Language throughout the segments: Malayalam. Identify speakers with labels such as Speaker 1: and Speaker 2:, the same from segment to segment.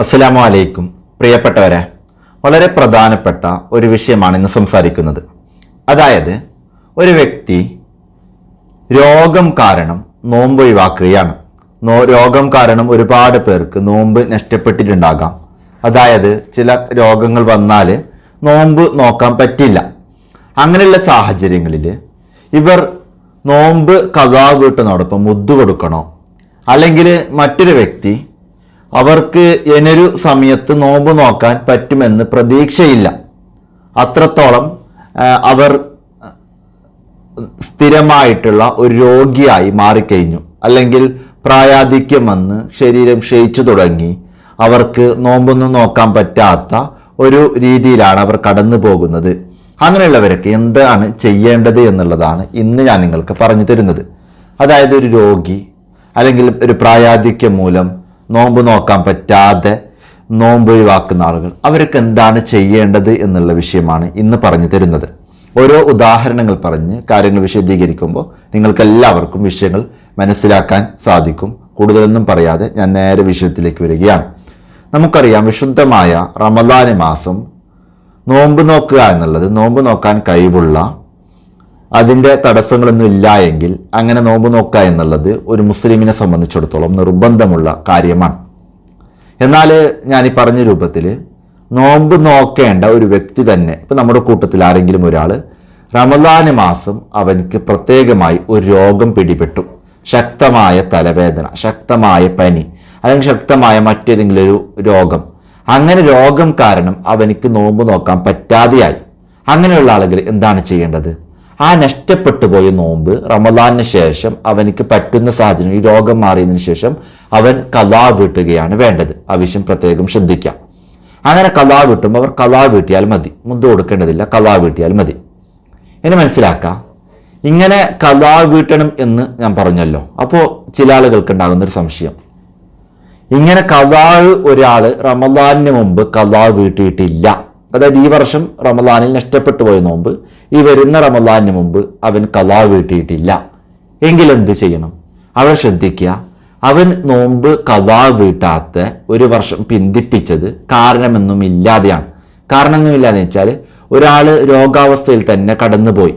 Speaker 1: അസ്സലാമു അലൈക്കും. പ്രിയപ്പെട്ടവരെ വളരെ പ്രധാനപ്പെട്ട ഒരു വിഷയമാണ് ഇന്ന് സംസാരിക്കുന്നത്. അതായത് ഒരു വ്യക്തി രോഗം കാരണം നോമ്പ് ഒഴിവാക്കുകയാണ്. നോ രോഗം കാരണം ഒരുപാട് പേർക്ക് നോമ്പ് നഷ്ടപ്പെട്ടിട്ടുണ്ടാകാം. അതായത് ചില രോഗങ്ങൾ വന്നാൽ നോമ്പ് നോക്കാൻ പറ്റില്ല. അങ്ങനെയുള്ള സാഹചര്യങ്ങളിൽ ഇവർ നോമ്പ് കഥാ വീട്ടിനോടൊപ്പം മുദ്ദു കൊടുക്കണോ? അല്ലെങ്കിൽ മറ്റൊരു വ്യക്തി അവർക്ക് ഇനൊരു സമയത്ത് നോമ്പ് നോക്കാൻ പറ്റുമെന്ന് പ്രതീക്ഷയില്ല. അത്രത്തോളം അവർ സ്ഥിരമായിട്ടുള്ള ഒരു രോഗിയായി മാറിക്കഴിഞ്ഞു. അല്ലെങ്കിൽ പ്രായാധിക്യം വന്ന് ശരീരം ക്ഷയിച്ചു തുടങ്ങി. അവർക്ക് നോമ്പൊന്നും നോക്കാൻ പറ്റാത്ത ഒരു രീതിയിലാണ് അവർ കടന്നു പോകുന്നത്. അങ്ങനെയുള്ളവരൊക്കെ എന്താണ് ചെയ്യേണ്ടത് എന്നുള്ളതാണ് ഇന്ന് ഞാൻ നിങ്ങൾക്ക് പറഞ്ഞു തരുന്നത്. അതായത് ഒരു രോഗി അല്ലെങ്കിൽ ഒരു പ്രായാധിക്യം മൂലം നോമ്പ് നോക്കാൻ പറ്റാതെ നോമ്പ് ഒഴിവാക്കുന്ന ആളുകൾ. അവർക്ക് എന്താണ് ചെയ്യേണ്ടത് എന്നുള്ള വിഷയമാണ് ഇന്ന് പറഞ്ഞു തരുന്നത്. ഓരോ ഉദാഹരണങ്ങൾ പറഞ്ഞ് കാര്യങ്ങൾ വിശദീകരിക്കുമ്പോൾ നിങ്ങൾക്ക് എല്ലാവർക്കും വിഷയങ്ങൾ മനസ്സിലാക്കാൻ സാധിക്കും. കൂടുതലൊന്നും പറയാതെ ഞാൻ നേരെ വിഷയത്തിലേക്ക് വരികയാണ്. നമുക്കറിയാം വിശുദ്ധമായ റമദാന മാസം നോമ്പ് നോക്കുക എന്നുള്ളത് നോമ്പ് നോക്കാൻ കഴിവുള്ള അതിന്റെ തടസ്സങ്ങളൊന്നും ഇല്ല എങ്കിൽ അങ്ങനെ നോമ്പ് നോക്കുക എന്നുള്ളത് ഒരു മുസ്ലിമിനെ സംബന്ധിച്ചിടത്തോളം നിർബന്ധമുള്ള കാര്യമാണ്. എന്നാൽ ഞാൻ ഈ പറഞ്ഞ രൂപത്തിൽ നോമ്പ് നോക്കേണ്ട ഒരു വ്യക്തി തന്നെ ഇപ്പം നമ്മുടെ കൂട്ടത്തിൽ ആരെങ്കിലും ഒരാൾ റമദാന് മാസം അവനക്ക് പ്രത്യേകമായി ഒരു രോഗം പിടിപെട്ടു. ശക്തമായ തലവേദന ശക്തമായ പനി അല്ലെങ്കിൽ ശക്തമായ മറ്റേതെങ്കിലും ഒരു രോഗം. അങ്ങനെ രോഗം കാരണം അവനിക്ക് നോമ്പ് നോക്കാൻ പറ്റാതെയായി. അങ്ങനെയുള്ള ആളുകൾ എന്താണ് ചെയ്യേണ്ടത്? ആ നഷ്ടപ്പെട്ടു പോയ നോമ്പ് റമദാനിന് ശേഷം അവനിക്ക് പറ്റുന്ന സാഹചര്യം ഈ രോഗം മാറിയതിനു ശേഷം അവൻ കലാ വീട്ടുകയാണ് വേണ്ടത്. ആ വിഷയം പ്രത്യേകം ശ്രദ്ധിക്കാം. അങ്ങനെ കലാ വീട്ടുമ്പോൾ അവർ കലാ വീട്ടിയാൽ മതി. മുന്ത് കൊടുക്കേണ്ടതില്ല കലാ വീട്ടിയാൽ മതി. എന്നെ മനസ്സിലാക്കാം. ഇങ്ങനെ കലാ വീട്ടണം എന്ന് ഞാൻ പറഞ്ഞല്ലോ. അപ്പോൾ ചില ആളുകൾക്ക് ഉണ്ടാകുന്ന ഒരു സംശയം. ഇങ്ങനെ കലാ ഒരാൾ റമദാനിന് മുമ്പ് കലാ വീട്ടിയിട്ടില്ല. അതായത് ഈ വർഷം റമദാനിൽ നഷ്ടപ്പെട്ടു പോയ നോമ്പ് ഈ വരുന്ന റമദാനിന് മുമ്പ് അവൻ കലാ വീട്ടിയിട്ടില്ല. എങ്കിൽ എന്ത് ചെയ്യണം? അവൻ ശ്രദ്ധിക്കുക അവൻ നോമ്പ് കഥാ വീട്ടാത്ത ഒരു വർഷം പിന്തിപ്പിച്ചത് കാരണമെന്നും ഇല്ലാതെയാണ്. കാരണമൊന്നും ഇല്ലാതെ വെച്ചാൽ ഒരാൾ രോഗാവസ്ഥയിൽ തന്നെ കടന്നുപോയി.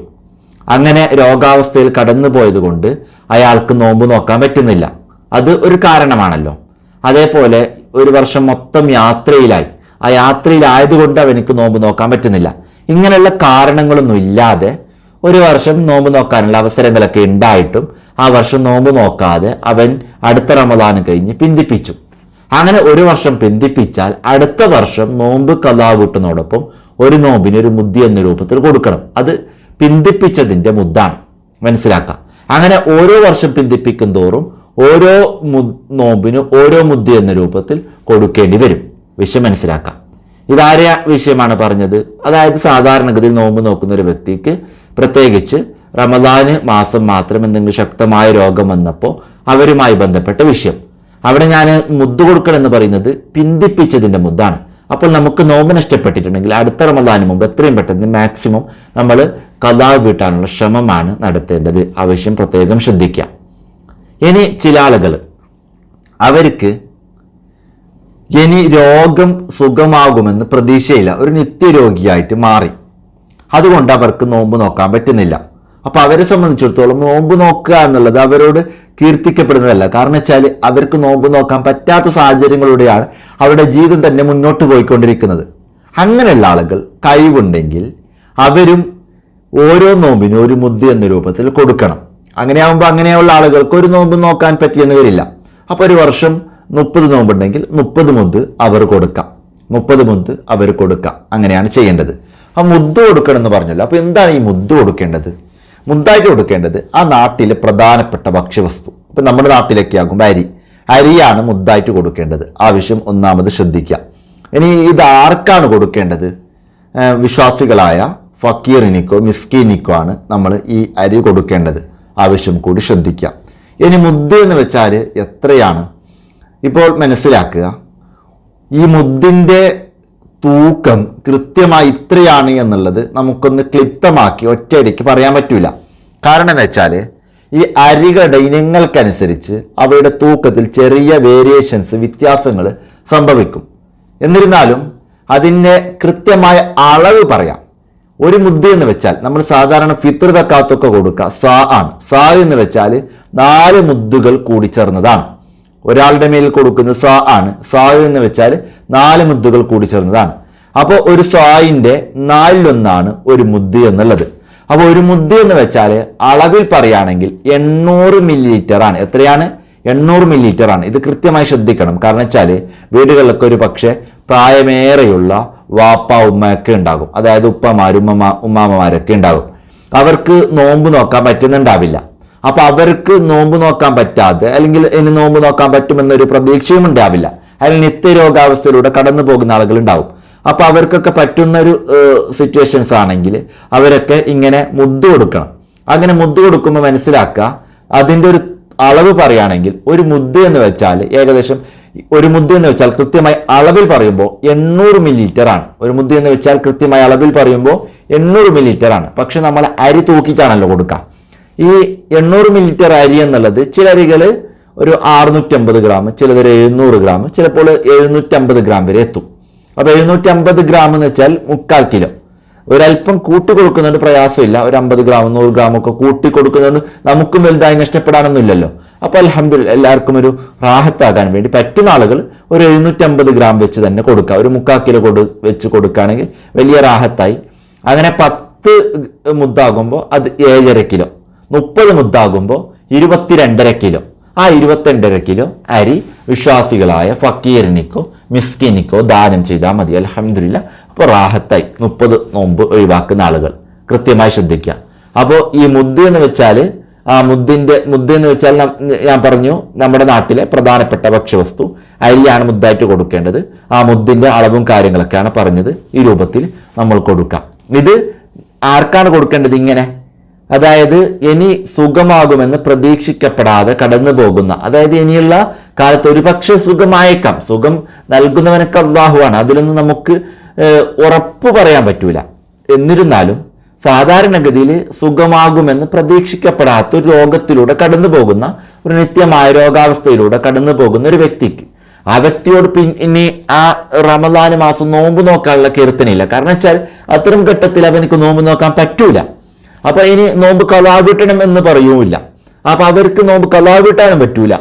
Speaker 1: അങ്ങനെ രോഗാവസ്ഥയിൽ കടന്നു പോയതുകൊണ്ട് അയാൾക്ക് നോമ്പ് നോക്കാൻ പറ്റുന്നില്ല. അത് ഒരു കാരണമാണല്ലോ. അതേപോലെ ഒരു വർഷം മൊത്തം യാത്രയിലായി. ആ യാത്രയിലായതുകൊണ്ട് അവനിക്ക് നോമ്പ് നോക്കാൻ പറ്റുന്നില്ല. ഇങ്ങനെയുള്ള കാരണങ്ങളൊന്നും ഇല്ലാതെ ഒരു വർഷം നോമ്പ് നോക്കാനുള്ള അവസരങ്ങളൊക്കെ ഉണ്ടായിട്ടും ആ വർഷം നോമ്പ് നോക്കാതെ അവൻ അടുത്ത റമദാൻ കഴിഞ്ഞ് പിന്തിപ്പിച്ചു. അങ്ങനെ ഒരു വർഷം പിന്തിപ്പിച്ചാൽ അടുത്ത വർഷം നോമ്പ് കഥാവൂട്ടിനോടൊപ്പം ഒരു നോമ്പിന് ഒരു മുദ്ദി എന്ന രൂപത്തിൽ കൊടുക്കണം. അത് പിന്തിപ്പിച്ചതിന്റെ മുദ്ദാണ്. മനസ്സിലാക്കാം. അങ്ങനെ ഓരോ വർഷം പിന്തിപ്പിക്കും തോറും ഓരോ നോമ്പിന് ഓരോ മുദ്ദി എന്ന രൂപത്തിൽ കൊടുക്കേണ്ടി വരും. വിഷയം മനസ്സിലാക്കാം. ഇതാരെ വിഷയമാണ് പറഞ്ഞത്. അതായത് സാധാരണഗതിയിൽ നോമ്പ് നോക്കുന്ന ഒരു വ്യക്തിക്ക് പ്രത്യേകിച്ച് റമദാന് മാസം മാത്രം എന്തെങ്കിലും ശക്തമായ രോഗം വന്നപ്പോൾ അവരുമായി ബന്ധപ്പെട്ട വിഷയം. അവിടെ ഞാൻ മുദ്ദ് കൊടുക്കണം എന്ന് പറയുന്നത് പിന്തിപ്പിച്ചതിന്റെ മുദ്ദാണ്. അപ്പോൾ നമുക്ക് നോമ്പ് നഷ്ടപ്പെട്ടിട്ടുണ്ടെങ്കിൽ അടുത്ത റമദാന് മുമ്പ് എത്രയും പെട്ടെന്ന് മാക്സിമം നമ്മൾ കഥാ വീട്ടാനുള്ള ശ്രമമാണ് നടത്തേണ്ടത്. ആവശ്യം പ്രത്യേകം ശ്രദ്ധിക്കാം ഇനി ചില ആളുകൾ അവർക്ക് ഇനി രോഗം സുഖമാകുമെന്ന് പ്രതീക്ഷയില്ല. ഒരു നിത്യരോഗിയായിട്ട് മാറി. അതുകൊണ്ട് അവർക്ക് നോമ്പ് നോക്കാൻ പറ്റുന്നില്ല. അപ്പൊ അവരെ സംബന്ധിച്ചിടത്തോളം നോമ്പ് നോക്കുക എന്നുള്ളത് അവരോട് കീർത്തിക്കപ്പെടുന്നതല്ല. കാരണം വെച്ചാൽ അവർക്ക് നോമ്പ് നോക്കാൻ പറ്റാത്ത സാഹചര്യങ്ങളിലൂടെയാണ് അവരുടെ ജീവിതം തന്നെ മുന്നോട്ട് പോയിക്കൊണ്ടിരിക്കുന്നത്. അങ്ങനെയുള്ള ആളുകൾ കഴിവുണ്ടെങ്കിൽ അവരും ഓരോ നോമ്പിനും ഒരു മുദ്ദ എന്ന രൂപത്തിൽ കൊടുക്കണം. അങ്ങനെയാകുമ്പോൾ അങ്ങനെയുള്ള ആളുകൾക്ക് ഒരു നോമ്പ് നോക്കാൻ പറ്റിയെന്ന് വരില്ല. അപ്പോൾ ഒരു വർഷം മുപ്പത് നോമ്പുണ്ടെങ്കിൽ മുപ്പത് മുന്ത് അവർ കൊടുക്കാം. മുപ്പത് മുന്ത് അവർ കൊടുക്കാം. അങ്ങനെയാണ് ചെയ്യേണ്ടത്. ആ മുദ്ദ കൊടുക്കണം എന്ന് പറഞ്ഞല്ലോ. അപ്പോൾ എന്താണ് ഈ മുദ്ദ കൊടുക്കേണ്ടത്? മുദ്ദായിട്ട് കൊടുക്കേണ്ടത് ആ നാട്ടിലെ പ്രധാനപ്പെട്ട ഭക്ഷ്യവസ്തു. ഇപ്പം നമ്മുടെ നാട്ടിലൊക്കെ ആകുമ്പോൾ അരി. അരിയാണ് മുദ്ദായിട്ട് കൊടുക്കേണ്ടത്. ആവശ്യം ഒന്നാമത് ശ്രദ്ധിക്കുക. ഇനി ഇത് ആർക്കാണ് കൊടുക്കേണ്ടത്? വിശ്വാസികളായ ഫക്കീറിനിക്കോ മിസ്കീനിക്കോ ആണ് നമ്മൾ ഈ അരി കൊടുക്കേണ്ടത്. ആവശ്യം കൂടി ശ്രദ്ധിക്കുക. ഇനി മുദ്ദ എന്ന് വെച്ചാൽ എത്രയാണ്? ഇപ്പോൾ മനസ്സിലാക്കുക. ഈ മുദ്ദിന്റെ തൂക്കം കൃത്യമായി ഇത്രയാണ് എന്നുള്ളത് നമുക്കൊന്ന് ക്ലിപ്തമാക്കി ഒറ്റയടിക്ക് പറയാൻ പറ്റില്ല കാരണം എന്ന് വെച്ചാൽ ഈ അരികളുടെ ഇനങ്ങൾക്കനുസരിച്ച് അവയുടെ തൂക്കത്തിൽ ചെറിയ വേരിയേഷൻസ് വ്യത്യാസങ്ങൾ സംഭവിക്കും. എന്നിരുന്നാലും അതിന്റെ കൃത്യമായ അളവ് പറയാം. ഒരു മുദ്ദ എന്ന് വെച്ചാൽ നമ്മൾ സാധാരണ ഫിത്ർ തക്കാത്തൊക്കെ കൊടുക്കുക സാ ആണ്. സാ എന്ന് വെച്ചാൽ നാല് മുദ്ദുകൾ കൂടിച്ചേർന്നതാണ് ഒരാളുടെ മേൽ കൊടുക്കുന്ന സ ആണ്. സ എന്ന് വെച്ചാൽ നാല് മുദ്ദുകൾ കൂടി ചേർന്നതാണ്. അപ്പോൾ ഒരു സായിന്റെ നാലിലൊന്നാണ് ഒരു മുദ്ദ് എന്നുള്ളത്. അപ്പോൾ ഒരു മുദ്ദ എന്ന് വെച്ചാൽ അളവിൽ പറയുകയാണെങ്കിൽ എണ്ണൂറ് മില്ലി ലിറ്റർ ആണ് എത്രയാണ്? എണ്ണൂറ് മില്ലി ലിറ്റർ ആണ് ഇത് കൃത്യമായി ശ്രദ്ധിക്കണം. കാരണം വെച്ചാൽ വീടുകളിലൊക്കെ ഒരു പക്ഷേ പ്രായമേറെയുള്ള വാപ്പ ഉമ്മയൊക്കെ ഉണ്ടാകും. അതായത് ഉപ്പമാരും ഉമ്മ ഉമ്മാമ്മമാരൊക്കെ ഉണ്ടാകും. അവർക്ക് നോമ്പ് നോക്കാൻ പറ്റുന്നുണ്ടാവില്ല. അപ്പൊ അവർക്ക് നോമ്പ് നോക്കാൻ പറ്റാതെ അല്ലെങ്കിൽ ഇനി നോമ്പ് നോക്കാൻ പറ്റുമെന്നൊരു പ്രതീക്ഷയും ഉണ്ടാവില്ല. അല്ലെങ്കിൽ നിത്യരോഗാവസ്ഥയിലൂടെ കടന്നു പോകുന്ന ആളുകൾ ഉണ്ടാവും. അപ്പൊ അവർക്കൊക്കെ പറ്റുന്ന ഒരു സിറ്റുവേഷൻസ് ആണെങ്കിൽ അവരൊക്കെ ഇങ്ങനെ മുദ്ദു കൊടുക്കണം. അങ്ങനെ മുദ്ദ് കൊടുക്കുമ്പോൾ മനസ്സിലാക്കുക അതിന്റെ ഒരു അളവ് പറയുകയാണെങ്കിൽ ഒരു മുദ്ദ എന്ന് വെച്ചാൽ ഏകദേശം ഒരു മുദ്ദ എന്ന് വെച്ചാൽ കൃത്യമായി അളവിൽ പറയുമ്പോൾ എണ്ണൂറ് മില്ലി ലിറ്റർ ആണ്. ഒരു മുദ്ദ എന്ന് വെച്ചാൽ കൃത്യമായി അളവിൽ പറയുമ്പോൾ എണ്ണൂറ് മില്ലി ലിറ്റർ ആണ്. പക്ഷെ നമ്മൾ അരി തൂക്കിയിട്ടാണല്ലോ കൊടുക്കുക. ഈ എണ്ണൂറ് മില്ലി ലിറ്റർ അരി എന്നുള്ളത് ചില അരികൾ ഒരു അറുന്നൂറ്റമ്പത് ഗ്രാം ചിലതൊരു എഴുന്നൂറ് ഗ്രാം ചിലപ്പോൾ എഴുന്നൂറ്റമ്പത് ഗ്രാം വരെ എത്തും. അപ്പോൾ എഴുന്നൂറ്റമ്പത് ഗ്രാം എന്ന് വെച്ചാൽ മുക്കാൽ കിലോ. ഒരല്പം കൂട്ടി കൊടുക്കുന്നതുകൊണ്ട് പ്രയാസമില്ല. ഒരു അമ്പത് ഗ്രാം നൂറ് ഗ്രാം ഒക്കെ കൂട്ടി കൊടുക്കുന്നതുകൊണ്ട് നമുക്കും വലുതായി നഷ്ടപ്പെടാനൊന്നുമില്ലല്ലോ. അപ്പോൾ അലഹമ്മദില്ല എല്ലാവർക്കും ഒരു റാഹത്താകാൻ വേണ്ടി പറ്റുന്ന ആളുകൾ ഒരു എഴുന്നൂറ്റമ്പത് ഗ്രാം വെച്ച് തന്നെ കൊടുക്കുക. ഒരു മുക്കാൽ കിലോ കൊടു വെച്ച് കൊടുക്കുകയാണെങ്കിൽ വലിയ റാഹത്തായി. അങ്ങനെ പത്ത് മുദ്ദാകുമ്പോൾ അത് ഏഴര കിലോ. മുപ്പത് മുദ്ദാകുമ്പോൾ ഇരുപത്തിരണ്ടര കിലോ. ആ ഇരുപത്തിരണ്ടര കിലോ അരി വിശ്വാസികളായ ഫക്കീറിനിക്കോ മിസ്കിനിക്കോ ദാനം ചെയ്താൽ മതി. അലഹമില്ല അപ്പോൾ റാഹത്തായി. മുപ്പത് നോമ്പ് ഒഴിവാക്കുന്ന ആളുകൾ. കൃത്യമായി ശ്രദ്ധിക്കുക. അപ്പോൾ ഈ മുദ്ദ എന്ന് വെച്ചാൽ ആ മുദ്ദിന്റെ മുദ്ദ എന്ന് വെച്ചാൽ ഞാൻ പറഞ്ഞു നമ്മുടെ നാട്ടിലെ പ്രധാനപ്പെട്ട ഭക്ഷ്യവസ്തു അരിയാണ് മുദ്ദായിട്ട് കൊടുക്കേണ്ടത്. ആ മുദ്ദിന്റെ അളവും കാര്യങ്ങളൊക്കെയാണ് പറഞ്ഞത്. ഈ രൂപത്തിൽ നമ്മൾ കൊടുക്കാം. ഇത് ആർക്കാണ് കൊടുക്കേണ്ടത് ഇങ്ങനെ? അതായത് ഇനി സുഖമാകുമെന്ന് പ്രതീക്ഷിക്കപ്പെടാതെ കടന്നു പോകുന്ന അതായത് ഇനിയുള്ള കാലത്ത് ഒരുപക്ഷെ സുഖമായേക്കാം. സുഖം നൽകുന്നവനൊക്കെ അള്ളാഹുവാണ്. അതിലൊന്നും നമുക്ക് ഉറപ്പു പറയാൻ പറ്റൂല. എന്നിരുന്നാലും സാധാരണഗതിയിൽ സുഖമാകുമെന്ന് പ്രതീക്ഷിക്കപ്പെടാത്ത ഒരു രോഗത്തിലൂടെ കടന്നു പോകുന്ന ഒരു നിത്യമായ രോഗാവസ്ഥയിലൂടെ കടന്നു പോകുന്ന ഒരു വ്യക്തിക്ക്. ആ വ്യക്തിയോട് പിന്നെ ആ റമദാന് മാസം നോമ്പ് നോക്കാനുള്ള കീർത്തനയില്ല. കാരണം വെച്ചാൽ അത്തരം ഘട്ടത്തിൽ അവനക്ക് നോമ്പ് നോക്കാൻ പറ്റൂല. അപ്പൊ ഇനി നോമ്പ് കലാവിട്ടണം എന്ന് പറയുമില്ല അപ്പൊ അവർക്ക് നോമ്പ് കലാവിട്ടാനും പറ്റൂല.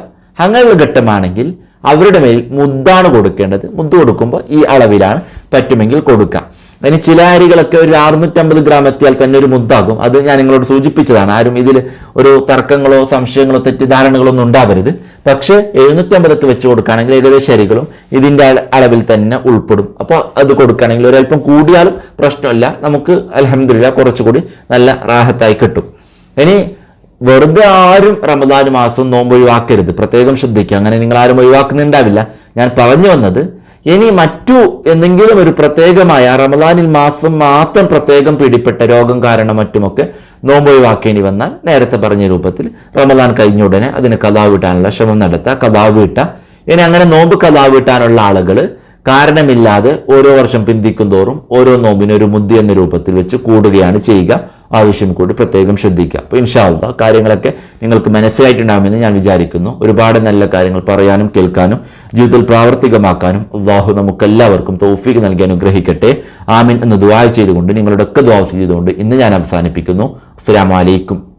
Speaker 1: അങ്ങനെയുള്ള ഘട്ടമാണെങ്കിൽ അവരുടെ മേൽ മുദ്ദാണ് കൊടുക്കേണ്ടത്. മുദ്ദ കൊടുക്കുമ്പോൾ ഈ അളവിലാണ് പറ്റുമെങ്കിൽ കൊടുക്കുക അതിന് ചില അരികളൊക്കെ ഒരു അറുന്നൂറ്റമ്പത് ഗ്രാം എത്തിയാൽ തന്നെ ഒരു മുദ്ദാകും അത് ഞാൻ നിങ്ങളോട് സൂചിപ്പിച്ചതാണ്. ആരും ഇതിൽ ഒരു തർക്കങ്ങളോ സംശയങ്ങളോ തെറ്റിദ്ധാരണകളോ ഒന്നും ഉണ്ടാവരുത്. പക്ഷേ എഴുന്നൂറ്റമ്പതൊക്കെ വെച്ച് കൊടുക്കുകയാണെങ്കിൽ ഏകദേശം അരികളും ഇതിന്റെ അളവിൽ തന്നെ ഉൾപ്പെടും. അപ്പോൾ അത് കൊടുക്കുകയാണെങ്കിൽ ഒരല്പം കൂടിയാലും പ്രശ്നമില്ല. നമുക്ക് അലഹമില്ല കുറച്ചുകൂടി നല്ല റാഹത്തായി കിട്ടും. ഇനി വെറുതെ ആരും റമദാൻ മാസം നോമ്പ് ഒഴിവാക്കരുത്. പ്രത്യേകം ശ്രദ്ധിക്കുക. അങ്ങനെ നിങ്ങൾ ആരും ഒഴിവാക്കുന്നുണ്ടാവില്ല. ഞാൻ പറഞ്ഞു വന്നത് ഇനി മറ്റു എന്തെങ്കിലും ഒരു പ്രത്യേകമായ റമദാനിൽ മാസം മാത്രം പ്രത്യേകം പിടിപ്പെട്ട രോഗം കാരണം മറ്റുമൊക്കെ നോമ്പ് ഒഴിവാക്കേണ്ടി വന്നാൽ നേരത്തെ പറഞ്ഞ രൂപത്തിൽ റമദാൻ കഴിഞ്ഞ ഉടനെ അതിന് കഥാവ് വീട്ടാനുള്ള ശ്രമം നടത്തുക വീട്ട ഇനി അങ്ങനെ നോമ്പ് കഥാവ് വീട്ടാനുള്ള ആളുകൾ കാരണമില്ലാതെ ഓരോ വർഷം പിന്തിക്കും തോറും ഓരോ നോമ്പിനും ഒരു മുദ്ദി എന്ന രൂപത്തിൽ വെച്ച് കൂടുകയാണ് ചെയ്യുക. ആവശ്യം കൂടി പ്രത്യേകം ശ്രദ്ധിക്കുക. അപ്പോൾ ഇൻഷാല്ല കാര്യങ്ങളൊക്കെ നിങ്ങൾക്ക് മനസ്സിലായിട്ടുണ്ടാകുമെന്ന് ഞാൻ വിചാരിക്കുന്നു. ഒരുപാട് നല്ല കാര്യങ്ങൾ പറയാനും കേൾക്കാനും ജീവിതത്തിൽ പ്രാവർത്തികമാക്കാനും അള്ളാഹു നമുക്ക് എല്ലാവർക്കും നൽകി അനുഗ്രഹിക്കട്ടെ. ആമിൻ എന്ന് ദുവാ ചെയ്തുകൊണ്ട് നിങ്ങളുടെ ഒക്കെ ദുആ ചെയ്തുകൊണ്ട് ഇന്ന് ഞാൻ അവസാനിപ്പിക്കുന്നു. അസ്സാം അലൈക്കും.